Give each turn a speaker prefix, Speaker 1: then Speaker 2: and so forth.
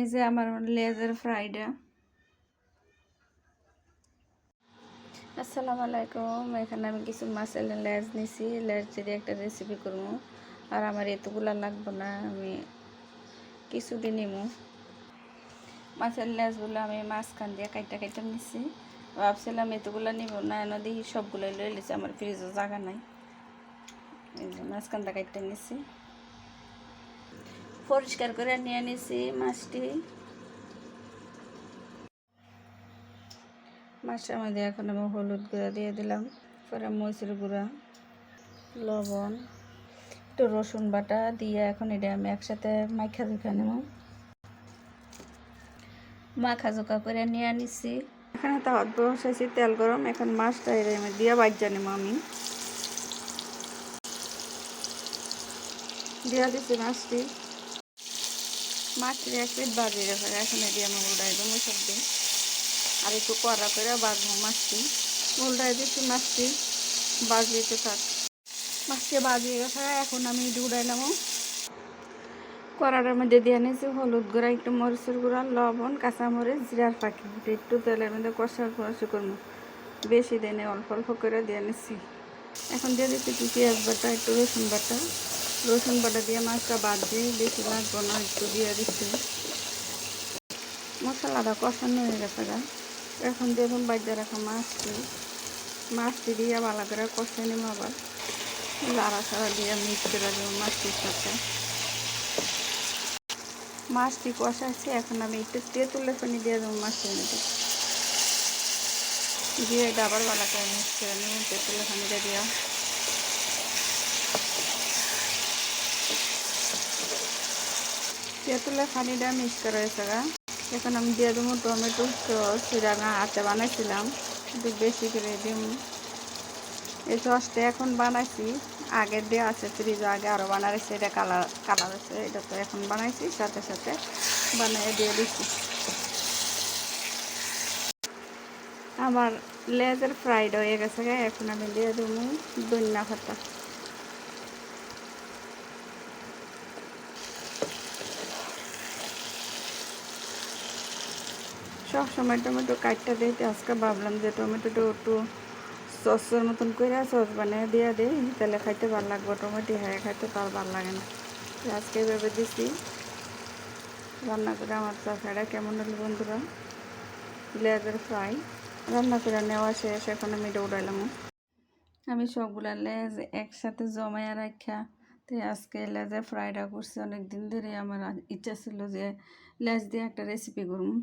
Speaker 1: এই যে আমার লেজের ফ্রাইডা। আসসালামু আলাইকুম, এখানে আমি কিছু মাছের লেজ নিছি, লেজ দিয়ে একটা রেসিপি করব। আর আমার এতগুলা লাগবো না, আমি কিছুদিন নিমু। মাছের লেজগুলো আমি মাঝখান দিয়ে কাইটা কাইটা নিছি। ভাবছিলাম এতগুলো নিব না নদী সবগুলো লয়ে লিছি আমার ফ্রিজও জায়গা নাই। এই যে মাঝখানটা কাইটা নিছি। পরিষ্কার করে নিয়ে নিছি মাছটি। মাছটার মধ্যে এখন আমি হলুদ গুঁড়া দিয়ে দিলাম, পরে মরিচের গুঁড়া, লবণ, একটু রসুন বাটা দিয়ে এখন এটা আমি একসাথে মাখা জোখা নেব। মাখা জোকা করে নিয়ে নিছি। এখানে তো হাত তেল গরম, এখন মাছটা এর দিয়ে বাজ্যা নেব আমি। দিয়া দিছি মাছটি। মাছটি এক প্লেট বাজিয়ে রেখে এখন এটি আমি উল্টাই দেবো সবজি আর একটু কড়া করে বাজবো মাছটি। উল্টাই দিচ্ছি মাছটি বাজিয়ে থাক। মাছটি বাজিয়ে গেছে এখন আমি এটি উড়াইলাম কড়াটার মধ্যে দিয়ে নিয়েছি হলুদ গুঁড়া, একটু মরিচের গুঁড়া, লবণ, কাঁচামরিচ, জিরার পাখি একটু তেলের মধ্যে কষা কষা করব। বেশি দিনে অল্প অল্প করে দিয়ে নিচ্ছি। এখন দিয়ে দিচ্ছি একটু পেঁয়াজ বাটা, একটু রসুন বাটা। রসুন বাটা দিয়ে মাছটা বাদ দিয়ে বেশি লাগবো না, একটু দিয়ে দিচ্ছি। মশলাটা কষানো হয়ে গেছে গা। এখন দেখুন বাজ্যা রাখা মাছটি। মাছটি দিয়ে ভালো করে কষে নিব আবার। লাড়া সাড়া দিয়ে মিক্স করে দেবো মাছটির সাথে। মাছটি কষাচ্ছি, এখন আমি একটু তেঁতুলের পানি দিয়ে দেবো মাছটির মধ্যে। দিয়ে আবার ভালো করে মিক্স করে নেব তেঁতুলের পানিটা দিয়া তেঁতুলের পানিটা মিক্স করা হয়েছে গা এখন আমি দিয়ে দেবো টমেটো সস সেটা হাতে বানাইছিলাম, একটু বেশি করে দিব এই সসটা এখন বানাইছি আগের দিয়ে আছে, ফ্রিজ আগে আরও বানাইছি, এটা কালার কালার আছে, এটা তো এখন বানাইছি, সাথে সাথে বানিয়ে দিয়ে দিচ্ছি আমার লেজার ফ্রাইড হয়ে গেছে এখন আমি দিয়ে দেবো দন্যা পাতা। সব সময় টমেটো কাটটা দিতে আজকে ভাবলাম যে টমেটোটা একটু সসের মতন করে সস বানিয়ে দিয়ে দিই, তাহলে খাইতে ভালো লাগবে। টমেটো হ্যাঁ খাইতে তার ভালো লাগে না। আজকে ভেবে দিছি। রান্না করে আমার চাষাটা কেমন হলো বন্ধুরা? লেজের ফ্রাই। রান্না করে নেওয়া শেষ, এখন আমি এটা উড়াইলাম। আমি সবগুলা লেজ একসাথে জমাইয়া রাখা তাই আজকে লেজের ফ্রাইটা করছি। অনেক দিন ধরে আমার ইচ্ছা ছিল যে লেজ দিয়ে একটা রেসিপি করুন